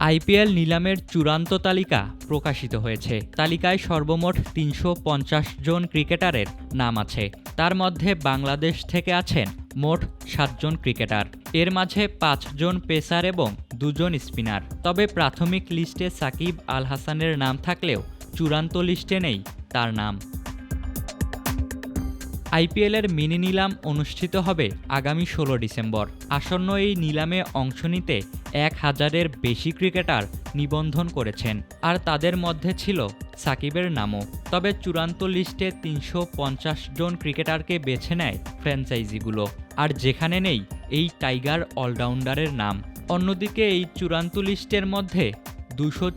IPL নিলামের চূড়ান্ত তালিকা প্রকাশিত হয়েছে। তালিকায় সর্বমোট তিনশো পঞ্চাশ জন ক্রিকেটারের নাম আছে। তার মধ্যে বাংলাদেশ থেকে আছেন মোট সাতজন ক্রিকেটার। এর মাঝে পাঁচজন পেসার এবং দুজন স্পিনার। তবে প্রাথমিক লিস্টে সাকিব আল হাসানের নাম থাকলেও চূড়ান্ত লিস্টে নেই তার নাম। আইপিএলের মিনি নিলাম অনুষ্ঠিত হবে আগামী ষোলো ডিসেম্বর। আসন্ন এই নিলামে অংশ নিতে এক হাজারের বেশি ক্রিকেটার নিবন্ধন করেছেন, আর তাদের মধ্যে ছিল সাকিবের নামও। তবে চূড়ান্ত লিস্টে তিনশো পঞ্চাশ জন ক্রিকেটারকে বেছে নেয় ফ্র্যাঞ্চাইজিগুলো, আর যেখানে নেই এই টাইগার অলরাউন্ডারের নাম। অন্যদিকে এই চূড়ান্ত লিস্টের মধ্যে দুশো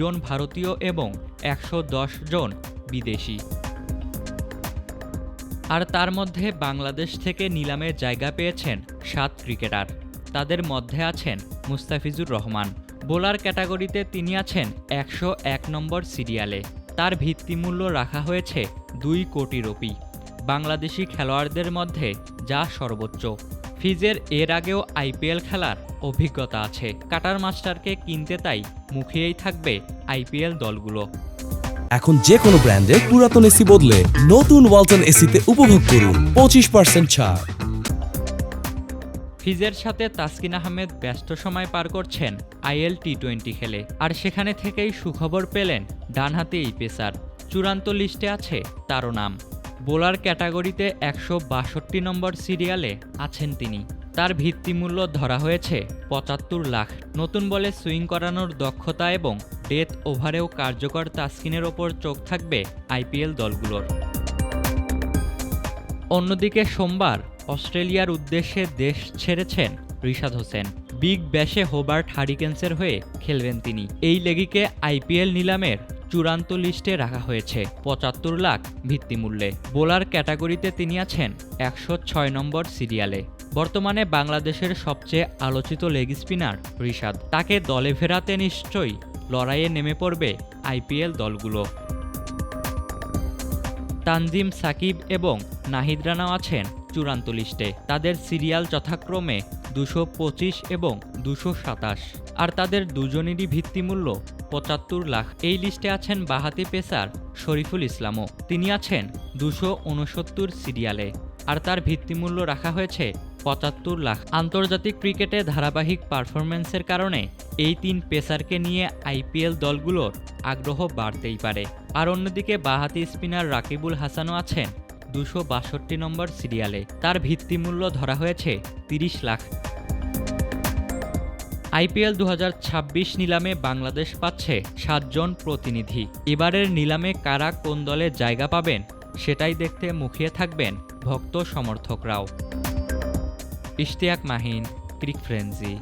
জন ভারতীয় এবং একশো দশ জন বিদেশি। আর তার মধ্যে বাংলাদেশ থেকে নিলামে জায়গা পেয়েছেন সাত ক্রিকেটার। তাদের মধ্যে আছেন মুস্তাফিজুর রহমান। বোলার ক্যাটাগরিতে তিনি আছেন একশো এক নম্বর সিরিয়ালে। তার ভিত্তিমূল্য রাখা হয়েছে দুই কোটি রুপি। বাংলাদেশি খেলোয়াড়দের মধ্যে যা সর্বোচ্চ। ফিজের এর আগেও আইপিএল খেলার অভিজ্ঞতা আছে। কাটার মাস্টারকে কিনতে তাই মুখিয়েই থাকবে আইপিএল দলগুলো। এখন যে কোনো ব্র্যান্ডের পুরাতন এসি বদলে নতুন ওয়ালটন এসিতে উপভোগ করুন পঁচিশ পার্সেন্ট ছাড়। ফিজের সাথে তাসকিন আহমেদ ব্যস্ত সময় পার করছেন আইএল টি টোয়েন্টি খেলে। আর সেখানে থেকেই সুখবর পেলেন ডানহাতি এই পেসার। চূড়ান্ত লিস্টে আছে তারও নাম। বোলার ক্যাটাগরিতে একশো বাষট্টি নম্বর সিরিয়ালে আছেন তিনি। তার ভিত্তিমূল্য ধরা হয়েছে পঁচাত্তর লাখ। নতুন বলে সুইং করানোর দক্ষতা এবং ডেথ ওভারেও কার্যকর তাসকিনের ওপর চোখ থাকবে আইপিএল দলগুলোর। অন্যদিকে সোমবার অস্ট্রেলিয়ার উদ্দেশ্যে দেশ ছেড়েছেন রিশাদ হোসেন। বিগ ব্যাশে হোবার্ট হারিকেন্সের হয়ে খেলবেন তিনি। এই লেগিকে আইপিএল নিলামের চূড়ান্ত লিস্টে রাখা হয়েছে পঁচাত্তর লাখ ভিত্তিমূল্যে। বোলার ক্যাটাগরিতে তিনি আছেন একশো ছয় নম্বর সিরিয়ালে। বর্তমানে বাংলাদেশের সবচেয়ে আলোচিত লেগ স্পিনার রিশাদ। তাকে দলে ফেরাতে নিশ্চয়ই লড়াইয়ে নেমে পড়বে আইপিএল দলগুলো। তানজিম সাকিব এবং নাহিদ রানাও আছেন চূড়ান্ত লিস্টে। তাদের সিরিয়াল যথাক্রমে দুশো পঁচিশ এবং দুশো সাতাশ। আর তাদের দুজনেরই ভিত্তিমূল্য পঁচাত্তর লাখ। এই লিস্টে আছেন বাহাতি পেসার শরীফুল ইসলামও। তিনি আছেন দুশো উনসত্তর সিরিয়ালে। আর তার ভিত্তিমূল্য রাখা হয়েছে পঁচাত্তর লাখ। আন্তর্জাতিক ক্রিকেটে ধারাবাহিক পারফরম্যান্সের কারণে এই তিন পেসারকে নিয়ে আইপিএল দলগুলোর আগ্রহ বাড়তেই পারে। আর অন্যদিকে বাহাতি স্পিনার রাকিবুল হাসানও আছেন দুশো বাষট্টি নম্বর সিরিয়ালে। তার ভিত্তিমূল্য ধরা হয়েছে তিরিশ লাখ। আইপিএল দু হাজার ছাব্বিশ নিলামে বাংলাদেশ পাচ্ছে সাতজন প্রতিনিধি। এবারের নিলামে কারা কোন দলে জায়গা পাবেন, সেটাই দেখতে মুখিয়ে থাকবেন ভক্ত সমর্থকরাও। ইশতিয়াক মাহিন, ক্রিক ফ্রেন্সি।